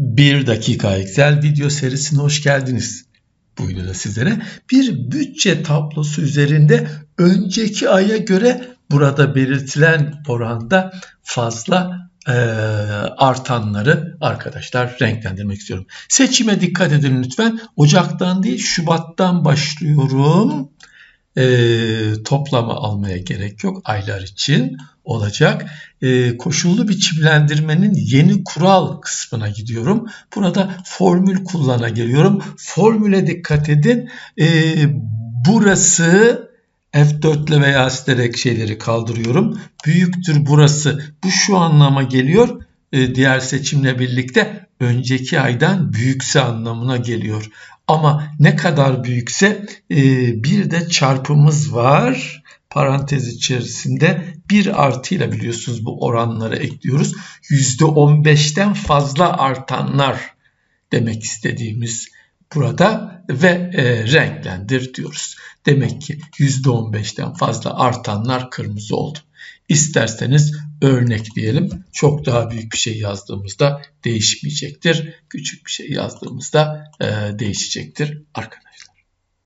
Bir dakika Excel video serisine hoş geldiniz. Bu videoda sizlere bir bütçe tablosu üzerinde önceki aya göre burada belirtilen oranda fazla e, artanları arkadaşlar renklendirmek istiyorum. Seçime dikkat edin lütfen. Ocaktan değil Şubat'tan başlıyorum. E, toplama almaya gerek yok aylar için olacak. E, koşullu biçimlendirmenin yeni kural kısmına gidiyorum. Burada formül kullana geliyorum. Formüle dikkat edin. E, burası F4 ile veya silerek şeyleri kaldırıyorum. Büyüktür burası. Bu şu anlama geliyor. E, diğer seçimle birlikte önceki aydan büyükse anlamına geliyor. Ama ne kadar büyükse e, bir de çarpımız var parantez içerisinde bir artıyla biliyorsunuz bu oranları ekliyoruz. %15'ten fazla artanlar demek istediğimiz burada ve e, renklendir diyoruz. Demek ki %15'ten fazla artanlar kırmızı oldu. İsterseniz örnekleyelim. Çok daha büyük bir şey yazdığımızda değişmeyecektir. Küçük bir şey yazdığımızda e, değişecektir arkadaşlar.